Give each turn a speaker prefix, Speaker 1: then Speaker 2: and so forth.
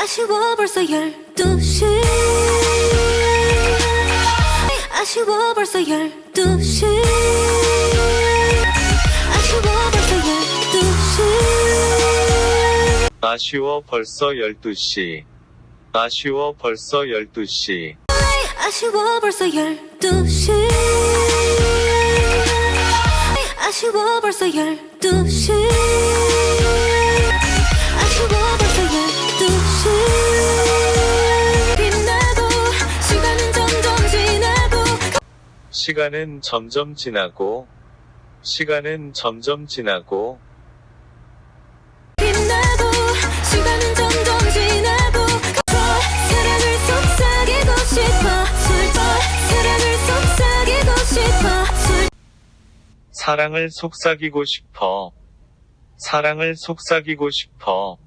Speaker 1: 아쉬워 벌써 열두 시. 아쉬워 벌써 열두 시. 아쉬워 벌써 열두 시.
Speaker 2: 아쉬워 벌써 12시. 아쉬워 벌써 12시.
Speaker 1: 아쉬워 벌써 열두 시. 아쉬워 벌써 열두 시
Speaker 2: 시간은 점점 지나고, 시간은 점점 지나고,
Speaker 1: 빛나고 시간은 점점 지나고 사랑을 속삭이고 싶어 슬퍼 사랑을 속삭이고 싶어 슬
Speaker 2: 사랑을 속삭이고 싶어. 사랑을 속삭이고 싶어.